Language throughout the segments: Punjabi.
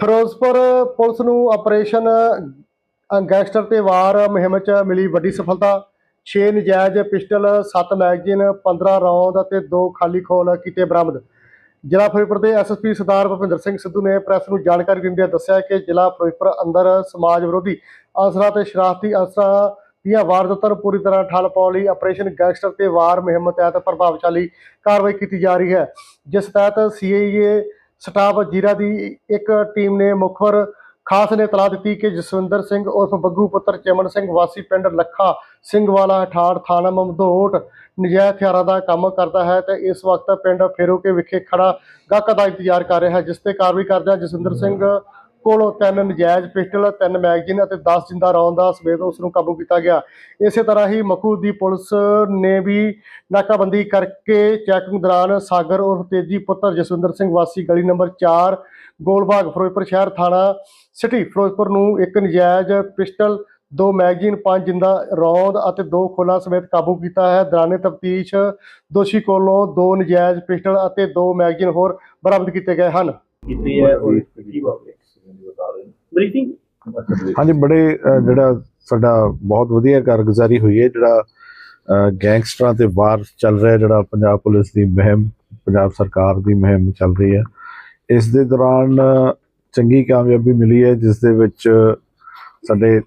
ਫਿਰੋਜ਼ਪੁਰ ਪੁਲਿਸ ਨੂੰ ਆਪਰੇਸ਼ਨ ਗੈਂਗਸਟਰ ਤੇ ਵਾਰ ਮੁਹਿੰਮ 'ਚ ਮਿਲੀ ਵੱਡੀ ਸਫਲਤਾ। 6 ਨਜਾਇਜ਼ ਪਿਸਟਲ 7 ਮੈਗਜ਼ੀਨ 15 ਰੌਂਦ ਅਤੇ 2 ਖਾਲੀ ਖੋਲ ਕੀਤੇ ਬਰਾਮਦ। ਜ਼ਿਲ੍ਹਾ ਫਿਰੋਜ਼ਪੁਰ ਦੇ ਐਸਐਸਪੀ ਸਰਦਾਰ ਭੁਪਿੰਦਰ ਸਿੰਘ ਸਿੱਧੂ ਨੇ ਪ੍ਰੈਸ ਨੂੰ ਜਾਣਕਾਰੀ ਦਿੰਦਿਆਂ ਦੱਸਿਆ ਕਿ ਜ਼ਿਲ੍ਹਾ ਫਿਰੋਜ਼ਪੁਰ ਅੰਦਰ ਸਮਾਜ ਵਿਰੋਧੀ ਅਨਸਰਾਂ ਤੇ ਸ਼ਰਾਰਤੀ ਅਨਸਰਾਂ ਦੀਆਂ ਵਾਰਦਾਤਾਂ ਨੂੰ ਪੂਰੀ ਤਰ੍ਹਾਂ ਠੱਲ ਪਾਉਣ ਲਈ ਆਪਰੇਸ਼ਨ ਗੈਂਗਸਟਰ ਤੇ ਵਾਰ ਮੁਹਿੰਮ ਤਹਿਤ ਪ੍ਰਭਾਵਸ਼ਾਲੀ ਕਾਰਵਾਈ ਕੀਤੀ ਜਾ ਰਹੀ ਹੈ। ਜਿਸ ਤਹਿਤ ਸੀਆਈਏ ਸਟਾਫ ਜੀਰਾ ਦੀ ਇੱਕ ਟੀਮ ਨੇ ਮੁਖਬਰ ਖਾਸ ਨੇ ਤਲਾਹ ਦਿੱਤੀ ਕਿ ਜਸਵਿੰਦਰ ਸਿੰਘ ਉਰਫ ਬੱਗੂ ਪੁੱਤਰ ਚਮਨ ਸਿੰਘ ਵਾਸੀ ਪਿੰਡ ਲੱਖਾ ਸਿੰਘ ਵਾਲਾ ਠਾੜ ਥਾਣਾ ਮਮਦੋਟ ਨਜਾਇਜ਼ ਹਥਿਆਰਾਂ ਦਾ ਕੰਮ ਕਰਦਾ ਹੈ ਤੇ ਇਸ ਵਕਤ ਪਿੰਡ ਫੇਰੋਕੇ ਵਿਖੇ ਖੜਾ ਗਾਹਕ ਦਾ ਇੰਤਜ਼ਾਰ ਕਰ ਰਿਹਾ ਹੈ, ਜਿਸ ਤੇ ਕਾਰਵਾਈ ਕਰਦਿਆਂ ਜਸਵਿੰਦਰ ਸਿੰਘ ਕੋਲੋਂ ਤਿੰਨ ਨਜਾਇਜ਼ ਪਿਸਟਲ ਤਿੰਨ ਮੈਗਜ਼ੀਨ ਅਤੇ 10 ਜਿੰਦਾ ਰੌਂਦ ਦਾ ਸਮੇਤ ਉਸ ਨੂੰ ਕਾਬੂ ਕੀਤਾ ਗਿਆ। ਇਸੇ ਤਰ੍ਹਾਂ ਹੀ ਮਖੂ ਦੀ ਪੁਲਿਸ ਨੇ ਵੀ ਨਾਕਾਬੰਦੀ ਕਰਕੇ ਚੈਕਿੰਗ ਦੌਰਾਨ ਸਾਗਰ ਉਰਫ ਤੇਜੀ ਪੁੱਤਰ ਜਸਵਿੰਦਰ ਸਿੰਘ ਵਾਸੀ ਗਲੀ ਨੰਬਰ 4 ਗੋਲਬਾਗ ਫਿਰੋਜ਼ਪੁਰ ਸ਼ਹਿਰ ਥਾਣਾ ਸਿਟੀ ਫਿਰੋਜ਼ਪੁਰ ਨੂੰ ਇੱਕ ਨਜਾਇਜ਼ ਪਿਸਟਲ ਦੋ ਮੈਗਜ਼ੀਨ ਪੰਜ ਜਿੰਦਾ ਰੌਂਦ ਅਤੇ ਦੋ ਖੋਲਾਂ ਸਮੇਤ ਕਾਬੂ ਕੀਤਾ ਹੈ। ਦੌਰਾਨੇ ਤਫਤੀਸ਼ ਦੋਸ਼ੀ ਕੋਲੋਂ ਦੋ ਨਜਾਇਜ਼ ਪਿਸਟਲ ਅਤੇ ਦੋ ਮੈਗਜ਼ੀਨ ਹੋਰ ਬਰਾਮਦ ਕੀਤੇ ਗਏ ਹਨ। ਕੀਤੀ ਹੈ ਔਰ ਕੀ ਵਾਪਰੇ ਬਰੀਫਿੰਗ? ਹਾਂਜੀ, ਬੜੇ ਜਿਹੜਾ ਸਾਡਾ ਬਹੁਤ ਵਧੀਆ ਕਾਰਗੁਜ਼ਾਰੀ ਹੋਈ ਹੈ, ਜਿਹੜਾ ਗੈਂਗਸਟਰਾਂ ਤੇ ਵਾਰ ਚੱਲ ਰਿਹਾ, ਜਿਹੜਾ ਪੰਜਾਬ ਪੁਲਿਸ ਦੀ ਮੁਹਿੰਮ, ਪੰਜਾਬ ਸਰਕਾਰ ਦੀ ਮੁਹਿੰਮ ਚੱਲ ਰਹੀ ਹੈ। ਇਸ ਦੇ ਦੌਰਾਨ ਚੰਗੀ ਕਾਮਯਾਬੀ ਮਿਲੀ ਹੈ, ਜਿਸ ਦੇ ਵਿੱਚ ਸਾਡੇ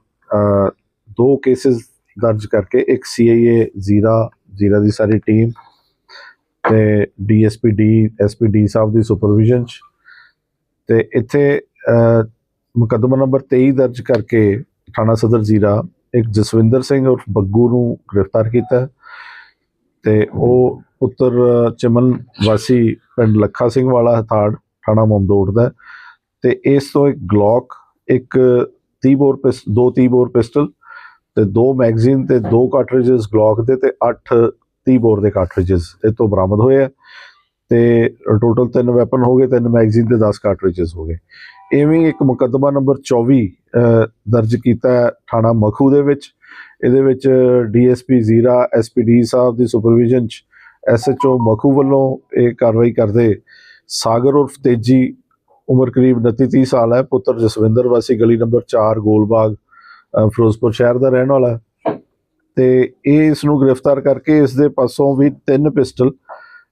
ਦੋ ਕੇਸਿਸ ਦਰਜ ਕਰਕੇ, ਇੱਕ ਸੀਆਈਏ ਜ਼ੀਰਾ ਜ਼ੀਰਾ ਦੀ ਸਾਰੀ ਟੀਮ ਤੇ ਡੀਐਸਪੀ ਡੀ ਐਸਪੀ ਸਾਹਿਬ ਦੀ ਸੁਪਰਵਿਜ਼ਨ ਚ ਤੇ ਇੱਥੇ ਮੁਕੱਦਮਾ ਨੰਬਰ 23 ਦਰਜ ਕਰਕੇ ਥਾਣਾ ਸਦਰ ਜ਼ੀਰਾ ਇੱਕ ਜਸਵਿੰਦਰ ਸਿੰਘ ਉਰਫ ਬੱਗੂ ਨੂੰ ਗ੍ਰਿਫਤਾਰ ਕੀਤਾ ਤੇ ਉਹ ਪੁੱਤਰ ਅ, ਚਮਨ ਵਾਸੀ ਪਿੰਡ ਲੱਖਾ ਸਿੰਘ ਵਾਲਾ ਹਥਾੜ ਥਾਣਾ ਮਮਦੋੜ ਦਾ ਤੇ ਇਸ ਤੋਂ ਇੱਕ ਗਲੌਕ ਇੱਕ 30 ਬੋਰ ਪਿਸ ਦੋ 30 ਬੋਰ ਪਿਸਟਲ ਤੇ ਦੋ ਮੈਗਜ਼ੀਨ ਤੇ ਦੋ ਕਾਰਟ੍ਰਿਜਸ ਗਲੌਕ ਦੇ ਤੇ 8 30 ਬੋਰ ਦੇ ਕਾਰਟ੍ਰਿਜਸ ਇਹ ਤੋਂ ਬਰਾਮਦ ਹੋਏ ਆ ਤੇ ਟੋਟਲ ਤਿੰਨ ਵੈਪਨ ਹੋ ਗਏ ਤਿੰਨ ਮੈਗਜ਼ੀਨ ਤੇ 10 ਕਾਰਟ੍ਰਿਜਸ ਹੋ ਗਏ। ਇਵੇਂ ਇੱਕ ਮੁਕੱਦਮਾ ਨੰਬਰ 24 ਦਰਜ ਕੀਤਾ ਹੈ ਥਾਣਾ ਮਖੂ ਦੇ ਵਿੱਚ। ਇਹਦੇ ਵਿੱਚ ਡੀਐਸਪੀ ਜ਼ੀਰਾ ਐਸਪੀਡੀ ਸਾਹਿਬ ਦੀ ਸੁਪਰਵਿਜ਼ਨ ਚ ਐਸਐਚਓ ਮਖੂ ਵੱਲੋਂ ਇਹ ਕਾਰਵਾਈ ਕਰਦੇ ਸਾਗਰ ਉਰਫ ਤੇਜੀ, ਉਮਰ ਕਰੀਬ 29 30 ਸਾਲ ਹੈ, ਪੁੱਤਰ ਜਸਵਿੰਦਰ ਵਾਸੀ, ਗਲੀ ਨੰਬਰ 4 ਗੋਲਬਾਗ ਫਿਰੋਜ਼ਪੁਰ ਸ਼ਹਿਰ ਦਾ ਰਹਿਣ ਵਾਲਾ ਹੈ। ਤੇ ਇਹ ਇਸ ਨੂੰ ਗ੍ਰਿਫਤਾਰ ਕਰਕੇ ਇਸ ਦੇ ਪਾਸੋਂ ਵੀ ਤਿੰਨ ਪਿਸਟਲ,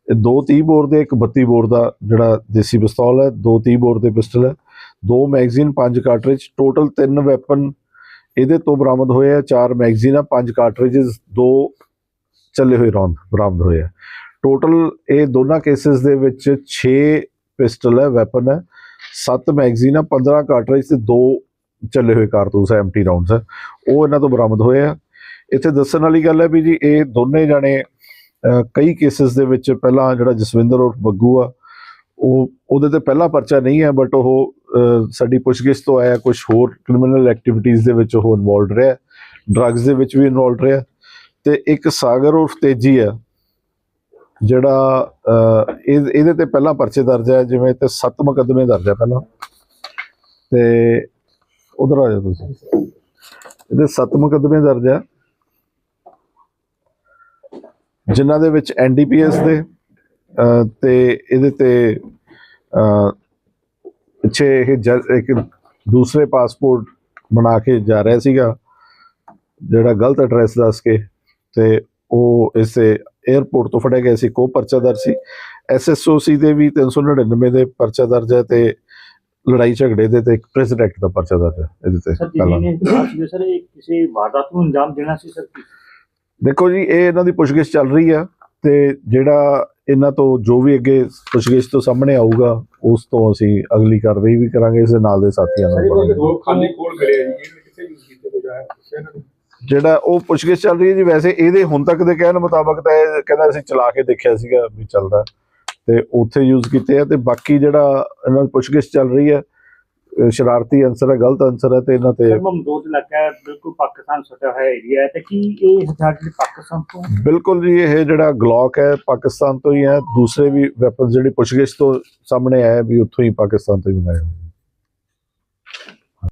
ਇਹ ਦੋ 30 ਬੋਰ ਦੇ, ਇੱਕ 32 ਬੋਰ ਦਾ ਜਿਹੜਾ ਦੇਸੀ ਪਿਸਤੌਲ ਹੈ, ਦੋ 30 ਬੋਰ ਦੇ ਪਿਸਟਲ ਹੈ। ਦੋ ਮੈਗਜ਼ੀਨ, ਪੰਜ ਕਾਰਟ੍ਰਿਜ, ਟੋਟਲ ਤਿੰਨ ਵੈਪਨ ਇਹਦੇ ਤੋਂ ਬਰਾਮਦ ਹੋਏ ਆ, ਚਾਰ ਮੈਗਜ਼ੀਨਾਂ, ਪੰਜ ਕਾਰਟ੍ਰਿਜਸ, ਦੋ ਚੱਲੇ ਹੋਏ ਰੌਂਦ, ਬਰਾਮਦ ਹੋਏ ਆ। ਟੋਟਲ ਇਹ ਦੋਨਾਂ ਕੇਸਿਸ ਦੇ ਵਿੱਚ 6 ਪਿਸਟਲ ਹੈ, ਵੈਪਨ ਹੈ 7 ਮੈਗਜ਼ੀਨਾਂ 15 ਕਾਰਟ੍ਰਿਜ ਤੇ ਦੋ ਚੱਲੇ ਹੋਏ ਕਾਰਤੂਸ ਹੈ ਐਮਟੀ ਰਾਉਂਡਸ ਹੈ। ਉਹ ਇਹਨਾਂ ਤੋਂ ਬਰਾਮਦ ਹੋਏ ਆ। ਇੱਥੇ ਦੱਸਣ ਵਾਲੀ ਗੱਲ ਹੈ ਵੀ ਜੀ, ਇਹ ਦੋਨੇ ਜਾਣੇ ਕਈ ਕੇਸਿਸ ਦੇ ਵਿੱਚ ਪਹਿਲਾਂ ਜਿਹੜਾ ਜਸਵਿੰਦਰ ਔਰ ਬੱਗੂ ਆ, ਉਹ ਉਹਦੇ ਤੇ ਪਹਿਲਾ ਪਰਚਾ ਨਹੀਂ ਹੈ, ਬਟ ਉਹ ਸਾਡੀ ਪੁੱਛਗਿੱਛ ਤੋਂ ਆਇਆ ਕੁਝ ਹੋਰ ਕ੍ਰਿਮੀਨਲ ਐਕਟੀਵਿਟੀਜ਼ ਦੇ ਵਿੱਚ ਉਹ ਇਨਵੋਲਡ ਰਿਹਾ ਡਰੱਗਸ ਦੇ ਵਿੱਚ ਵੀ ਇਨਵੋਲਡ ਰਿਹਾ ਤੇ ਇੱਕ ਸਾਗਰ ਉਰਫ ਤੇਜੀ ਆ ਜਿਹੜਾ ਇਹ- ਇਹਦੇ ਤੇ ਪਹਿਲਾਂ ਪਰਚੇ ਦਰਜ ਹੈ ਜਿਵੇਂ ਤੇ ਸੱਤ ਮੁਕੱਦਮੇ ਦਰਜ ਹੈ ਪਹਿਲਾਂ। ਤੇ ਉਧਰ ਆ ਜਾਓ ਤੁਸੀਂ। ਇਹਦੇ ਸੱਤ ਮੁਕੱਦਮੇ ਦਰਜ ਹੈ ਜਿਨ੍ਹਾਂ ਦੇ ਵਿੱਚ ਐਨਡੀਪੀਐਸ ਦੇ ਅਹ, ਤੇ ਇਹਦੇ ਤੇ ਪਿੱਛੇ ਇਹ ਇੱਕ ਦੂਸਰੇ ਪਾਸਪੋਰਟ ਬਣਾ ਕੇ ਜਾ ਰਿਹਾ ਸੀਗਾ ਜਿਹੜਾ ਗਲਤ ਐਡਰੈਸ ਦੱਸ ਕੇ ਤੇ ਉਹ ਇਸੇ 에ਅਰਪੋਰਟ ਤੋਂ ਫੜਿਆ ਗਿਆ ਸੀ ਕੋ ਪਰਚਾ ਦਰਜ ਸੀ। ਐਸਐਸਓਸੀ ਦੇ ਵੀ 399 ਦੇ ਪਰਚਾ ਦਰਜ ਹੈ ਤੇ ਲੜਾਈ ਝਗੜੇ ਦੇ ਤੇ ਇੱਕ ਪ੍ਰੈਜ਼ੀਡੈਂਟ ਦਾ ਪਰਚਾ ਦਰਜ ਹੈ ਇਹਦੇ ਤੇ ਸਰ ਇਹ ਕਿਸੇ ਵਾਰਦਾਤ ਨੂੰ ਅੰਜਾਮ ਦੇਣਾ ਸੀ ਸਰ? ਦੇਖੋ ਜੀ ਇਹ ਇਹਨਾਂ ਦੀ ਪੁੱਛਗਿੱਛ ਚੱਲ ਰਹੀ ਆ। ਤੇ ਜਿਹੜਾ ਇਹਨਾਂ ਤੋਂ ਜੋ ਵੀ ਅੱਗੇ ਪੁੱਛਗਿੱਛ ਤੋਂ ਸਾਹਮਣੇ ਆਊਗਾ ਉਸ ਤੋਂ ਅਸੀਂ ਅਗਲੀ ਕਾਰਵਾਈ ਵੀ ਕਰਾਂਗੇ ਇਸ ਦੇ ਨਾਲ ਦੇ ਸਾਥੀਆਂ ਨਾਲ ਖਾਲੀ ਕੋਲ ਮਿਲੇ ਆ ਜੀ ਇਹ ਕਿੱਥੇ ਯੂਜ਼ ਕੀਤੇ ਹੋ ਜਾਇਆ ਇਹਨਾਂ ਨੇ। ਜਿਹੜਾ ਉਹ ਪੁੱਛਗਿੱਛ ਚੱਲ ਰਹੀ ਹੈ ਜੀ ਵੈਸੇ ਇਹਦੇ ਹੁਣ ਤੱਕ ਦੇ ਕਹਿਣ ਮੁਤਾਬਕ ਤਾਂ ਇਹ ਕਹਿੰਦਾ ਅਸੀਂ ਚਲਾ ਕੇ ਦੇਖਿਆ ਸੀਗਾ ਵੀ ਚੱਲਦਾ ਤੇ ਉੱਥੇ ਯੂਜ਼ ਕੀਤੇ ਆ ਤੇ ਬਾਕੀ ਜਿਹੜਾ ਇਹਨਾਂ ਦੀ ਪੁੱਛਗਿੱਛ ਚੱਲ ਰਹੀ ਹੈ ਸ਼ਰਾਰਤੀ ਅਨਸਰ ਹੈ ਗਲਤ ਅਨਸਰ ਹੈ ਤੇ ਇਹਨਾਂ ਤੇ ਮਮਦੋਦ ਇਲਾਕਾ ਹੈ ਬਿਲਕੁਲ ਪਾਕਿਸਤਾਨ ਸਟਿਆ ਹੋਇਆ ਏਰੀਆ ਹੈ ਤੇ ਕੀ ਇਹ ਹਥਿਆਰ ਪਾਕਿਸਤਾਨ ਤੋਂ ਬਿਲਕੁਲ ਜੀ ਇਹ ਜਿਹੜਾ ਗਲੌਕ ਹੈ ਪਾਕਿਸਤਾਨ ਤੋਂ ਹੀ ਹੈ ਦੂਸਰੇ ਵੀ ਵੈਪਨਸ ਜਿਹੜੀ ਪੁੱਛਗਿੱਛ ਤੋਂ ਸਾਹਮਣੇ ਆਇਆ ਵੀ ਉੱਥੋਂ ਹੀ ਪਾਕਿਸਤਾਨ ਤੋਂ ਹੀ ਨੇ।